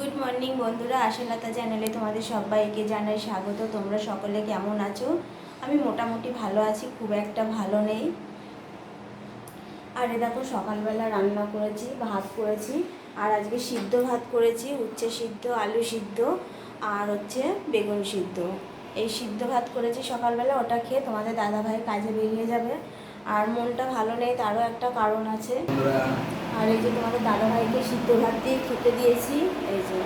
Good morning বন্ধুরা, আশালতা চ্যানেলে তোমাদের সবাইকে জানাই স্বাগত। তোমরা সকলে কেমন আছো? আমি মোটামুটি ভালো আছি, খুব একটা ভালো নেই। আর দেখো, সকালবেলা রান্না করেছি, ভাত করেছি, আর আজকে সিদ্ধ ভাত করেছি, উচ্ছে সিদ্ধ, আলু সিদ্ধ, আর হচ্ছে বেগুন সিদ্ধ। এই সিদ্ধ ভাত করেছি সকালবেলা, ওটা খেয়ে তোমাদের দাদাভাই কাজে বেরিয়ে যাবে। আর মনটা ভালো নেই, তারও একটা কারণ আছে। আর এই যে তোমাদের দাদাভাইকে সিদ্ধ ভাত দিয়ে খেতে দিয়েছি, এই যে।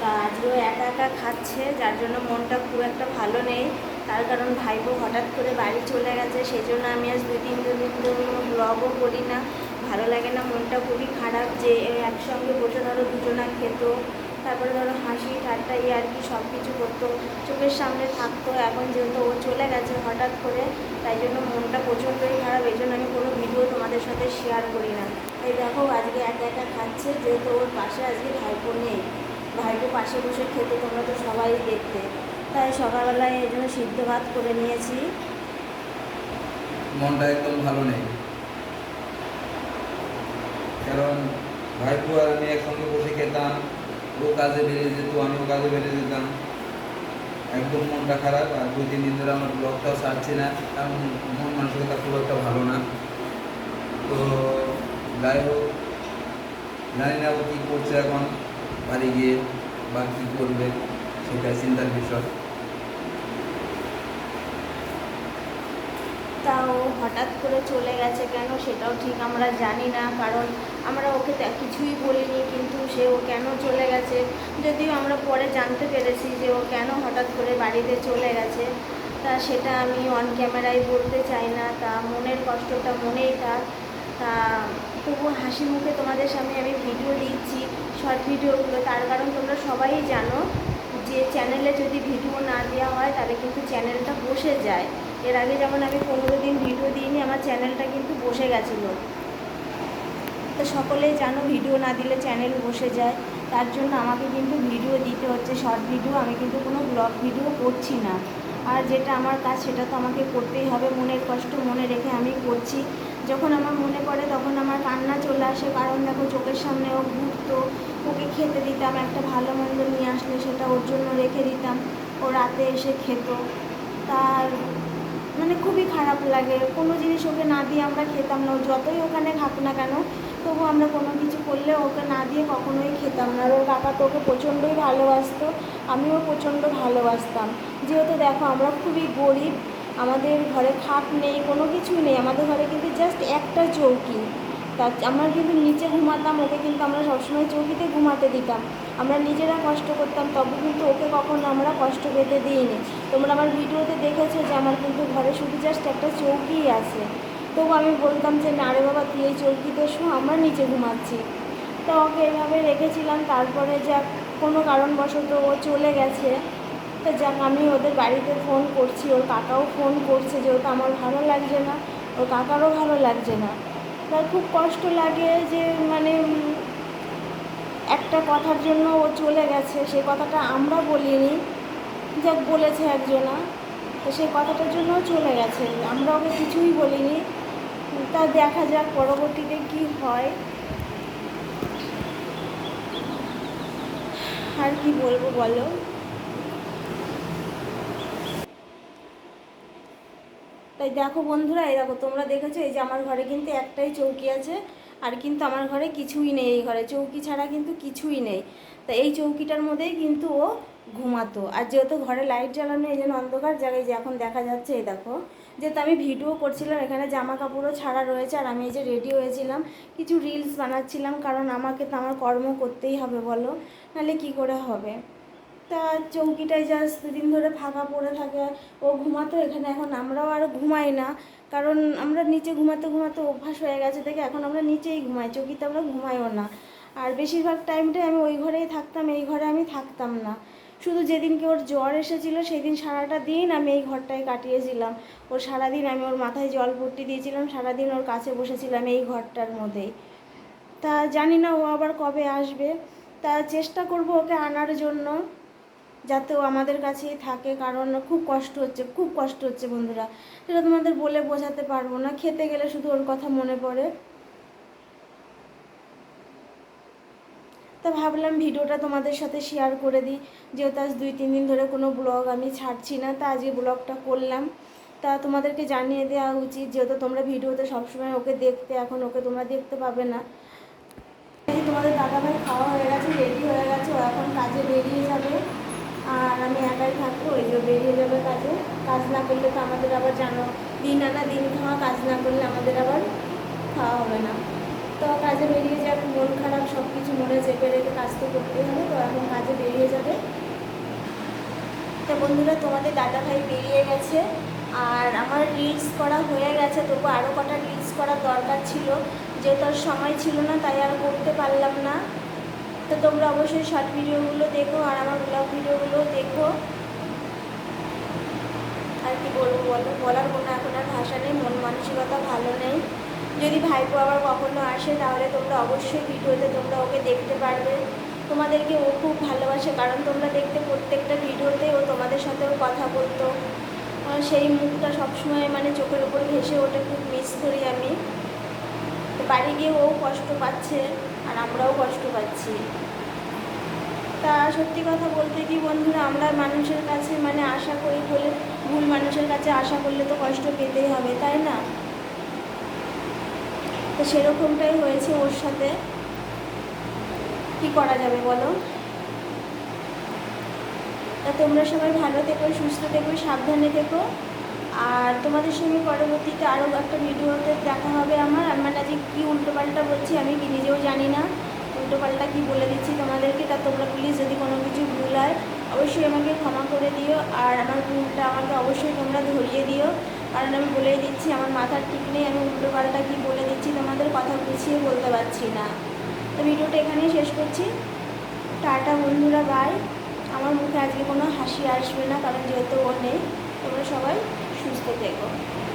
তা আজকেও একা একা খাচ্ছে, যার জন্য মনটা খুব একটা ভালো নেই। তার কারণ ভাইপো হঠাৎ করে বাড়ি চলে গেছে সেই জন্য আমি আজ দুই তিন দিন কোনো ব্লগও করি না। ভালো লাগে না, মনটা খুবই খারাপ যে একসঙ্গে বসে ধরো দুজনা খেত। তারপরে ধরো হাসি, ঠাট্টা আর কি সব কিছু করতো। চোখের সামনে থাকতো, এখন যেহেতু ও চলে গেছে হঠাৎ করে, তাই জন্য মনটা প্রচণ্ডই খারাপ। এই জন্য আমি কোনো ভিডিও তোমাদের সাথে শেয়ার করি না। এই দেখো, আজকে একা একা খাচ্ছে, যেহেতু ওর পাশে আজকে ভাইপো নেই। ভাইপো পাশে বসে খেতে তোমরা তো সবাই দেখতে। তাই সকালবেলায় এই জন্য সিদ্ধ ভাত করে নিয়েছি। মনটা একদম ভালো নেই। কারণ ভাইপো আর আমি একসঙ্গে বসে খেতাম। ও কাজে বেরিয়ে যেত, আমিও কাজে বেরিয়ে যেতাম। একদম মনটা খারাপ, আর দুই, তিন দিন ধরে আমার ব্লগটাও সারছি না, কারণ মন মানসিকতা খুব একটা ভালো না। তো যাই হোক, জানি না ও কী করছে এখন, বাড়ি গিয়ে বা কী করবে সেটাই চিন্তার বিষয়। তাও হঠাৎ করে চলে গেছে কেন সেটাও ঠিক আমরা জানি না, কারণ আমরা ওকে কিছুই বলিনি, কিন্তু সে ও কেন চলে গেছে? যদিও আমরা পরে জানতে পেরেছি যে ও কেন হঠাৎ করে বাড়িতে চলে গেছে। তা সেটা আমি অন ক্যামেরায় বলতে চাই না, তা মনের কষ্টটা মনেই থাক তা তবু হাসি মুখে তোমাদের সামনে আমি ভিডিও দিচ্ছি শর্ট ভিডিওগুলো তার কারণ তোমরা সবাই জানো যে চ্যানেলে যদি ভিডিও না দেওয়া হয়, তাহলে কিন্তু চ্যানেলটা বসে যায়। এর আগে যেমন আমি পনেরো দিন ভিডিও দিইনি, আমার চ্যানেলটা কিন্তু বসে গেছিল। তো সকলেই জানো, ভিডিও না দিলে চ্যানেল বসে যায়। তার জন্য আমাকে কিন্তু ভিডিও দিতে হচ্ছে শর্ট ভিডিও আমি কিন্তু কোনো ব্লগ ভিডিও করছি না। আর যেটা আমার কাজ, সেটা তো আমাকে করতেই হবে, মনের কষ্ট মনে রেখে আমি করছি। যখন আমার মনে পড়ে, তখন আমার কান্না চলে আসে। কারণ দেখো, চোখের সামনে ও ঘুরতো ওকে খেতে দিতাম, একটা ভালো মন্দ নিয়ে আসলে সেটা ওর জন্য রেখে দিতাম। ও রাতে এসে খেত। তার মানে খুবই খারাপ লাগে। কোনো জিনিস ওকে না দিয়ে আমরা খেতাম না। যতই ওখানে খাক না কেন, তবু আমরা কোনো কিছু করলে ওকে না দিয়ে কখনোই খেতাম না। আর ওর কাকা তো ওকে প্রচণ্ডই ভালোবাসতো, আমিও প্রচণ্ড ভালোবাসতাম। যেহেতু দেখো, আমরা খুবই গরিব, আমাদের ঘরে খাট নেই, কোনো কিছুই নেই। আমাদের ঘরে কিন্তু জাস্ট একটা চৌকি। তা আমরা কিন্তু নিচে ঘুমাতাম, ওকে কিন্তু আমরা সবসময় চৌকিতে ঘুমাতে দিতাম। আমরা নিজেরা কষ্ট করতাম, তবে কিন্তু ওকে কখনো আমরা কষ্ট পেতে দিইনি। তোমরা আমার ভিডিওতে দেখেছ যে আমার কিন্তু ঘরে শুধু জাস্ট একটা চৌকিই আছে। তবু আমি বলতাম যে, না রে বাবা, তুই এই চৌকিতে শো, আমরা নিচে ঘুমাচ্ছি। তো ওকে এভাবে রেখেছিলাম, তারপরে যাক, কোনো কারণবশত ও চলে গেছে। তো যাক, আমি ওদের বাড়িতে ফোন করছি, ওর কাকাও ফোন করছে, যেহেতু আমার ভালো লাগছে না, ওর কাকারও ভালো লাগছে না। তার খুব কষ্ট লাগে যে মানে একটা কথার জন্য ও চলে গেছে। সেই কথাটা আমরা বলিনি। যাক, বলেছে একজনা। তো সেই কথাটার জন্য চলে গেছে। আমরা ওকে কিছুই বলিনি। তা দেখা যাক পরবর্তীতে কি হয়। আর কি বলব বলো? তাই দেখো বন্ধুরা, এই দেখো তোমরা দেখেছ, এই যে আমার ঘরে কিন্তু একটাই চৌকি আছে, আর কিন্তু আমার ঘরে কিছুই নেই এই ঘরে। চৌকি ছাড়া কিন্তু কিছুই নেই। তা এই চৌকিটার মধ্যেই কিন্তু ও ঘুমাতো। আর যেহেতু ঘরে লাইট জ্বালানো, এই জন্য অন্ধকার জায়গায় যে এখন দেখা যাচ্ছে, এই দেখো। যেহেতু আমি ভিডিও করছিলাম, এখানে জামা কাপড়ও ছাড়া রয়েছে, আর আমি এই যে রেডি হয়েছিলাম, কিছু রিলস বানাচ্ছিলাম, কারণ আমাকে তো আমার কর্ম করতেই হবে, বলো। নাহলে কি করে হবে? তা চৌকিটায় জাস্ট দুদিন ধরে ফাঁকা পড়ে থাকে। ও ঘুমাতো এখানে, এখন আমরাও আর ঘুমাই না। কারণ আমরা নিচে ঘুমাতে ঘুমাতে অভ্যাস হয়ে গেছে থেকে এখন আমরা নিচেই ঘুমাই, চৌকিতে আমরা ঘুমাইও না। আর বেশিরভাগ টাইমটাই আমি ওই ঘরেই থাকতাম, এই ঘরে আমি থাকতাম না। শুধু যেদিনকে ওর জ্বর এসেছিল সেই দিন সারাটা দিন আমি এই ঘরটায় কাটিয়েছিলাম। ওর সারাদিন আমি ওর মাথায় জল পট্টি দিয়েছিলাম, সারাদিন ওর কাছে বসেছিলাম এই ঘরটার মধ্যেই। তা জানি না ও আবার কবে আসবে। তা চেষ্টা করব ওকে আনার জন্য। যাতে ও আমাদের কাছেই থাকে, কারণ খুব কষ্ট হচ্ছে, খুব কষ্ট হচ্ছে বন্ধুরা। সেটা তোমাদের বলে বোঝাতে পারব না, খেতে গেলে শুধু ওর কথা মনে পড়ে। তা ভাবলাম ভিডিওটা তোমাদের সাথে শেয়ার করে দিই, যেহেতু আজ দুই, তিন দিন ধরে কোনো ব্লগ আমি ছাড়ছি না, তা আজকে ব্লগটা করলাম। তা তোমাদেরকে জানিয়ে দেওয়া উচিত, যেহেতু তোমরা ভিডিওতে সবসময় ওকে দেখতে, এখন ওকে তোমরা দেখতে পাবে না। তোমাদের দাদাভাই খাওয়া হয়ে গেছে রেডি হয়ে গেছে, ও এখন কাজে বেরিয়ে যাবে। আর আমি একাই থাকব, ওই যে বেরিয়ে যাবে কাজে। কাজ না করলে তো আমাদের আবার জানো, দিন আনা দিন খাওয়া, কাজ না করলে আমাদের আবার খাওয়া হবে না। তো কাজে বেরিয়ে যাক, মন খারাপ সব কিছু মনে চেপে রেখে কাজ তো করতেই হবে, তো এখন কাজে বেরিয়ে যাবে। তো বন্ধুরা, তোমাদের দাদা ভাই বেরিয়ে গেছে, আর আমার রিলস করা হয়ে গেছে, তবু আরও কটা রিলস করার দরকার ছিল। যেহেতু আর সময় ছিল না, তাই আর করতে পারলাম না। তো তোমরা অবশ্যই শর্ট ভিডিওগুলো দেখো, আর আমার ব্লগ ভিডিওগুলো দেখো আর কি বলব বলো? বলার কোনো এখন আর ভাষা নেই, মন মানসিকতা ভালো নেই। যদি ভাইপো আবার কখনো আসে, তাহলে তোমরা অবশ্যই ভিডিওতে তোমরা ওকে দেখতে পারবে। তোমাদেরকে ও খুব ভালোবাসে, কারণ তোমরা দেখতে প্রত্যেকটা ভিডিওতে ও তোমাদের সাথেও কথা বলতো। সেই মুখটা সবসময় মানে চোখের উপর ভেসে ওঠে খুব মিস করি আমি। বাড়ি গিয়ে ও কষ্ট পাচ্ছে, আর আমরাও কষ্ট পাচ্ছি। তা সত্যি কথা বলতে কি বন্ধুরা, আমরা মানুষের কাছে মানে আশা করি বলে, ভুল মানুষের কাছে আশা করলে তো কষ্ট পেতেই হবে, তাই না? তো সেরকমটাই হয়েছে ওর সাথে। কি করা যাবে বলো? তা তোমরা সবাই ভালো থেকো, সুস্থ থেকো, সাবধানে থেকো। আর তোমাদের সঙ্গে পরবর্তীতে আরও একটা ভিডিওতে দেখা হবে আমার। মানে আজকে কী উল্টোপাল্টা বলছি আমি নিজেও জানি না। উল্টোপাল্টা কি বলে দিচ্ছি তোমাদেরকে, তা তোমরা প্লিজ যদি কোনো কিছু ভুল হয় অবশ্যই আমাকে ক্ষমা করে দিও। আর আমার ভুলটা আমাকে অবশ্যই তোমরা ধরিয়ে দিও। কারণ আমি বলেই দিচ্ছি, আমার মাথার ঠিক নেই, আমি উল্টোপাল্টা কি বলে দিচ্ছি তোমাদের কথা গুছিয়ে বলতে পারছি না। তো ভিডিওটা এখানেই শেষ করছি। টাটা বন্ধুরা বাই আমার মুখে আজকে কোনো হাসি আসবে না, কারণ যেহেতু ও নেই, তোমরা সবাই সুস্থ থেকো।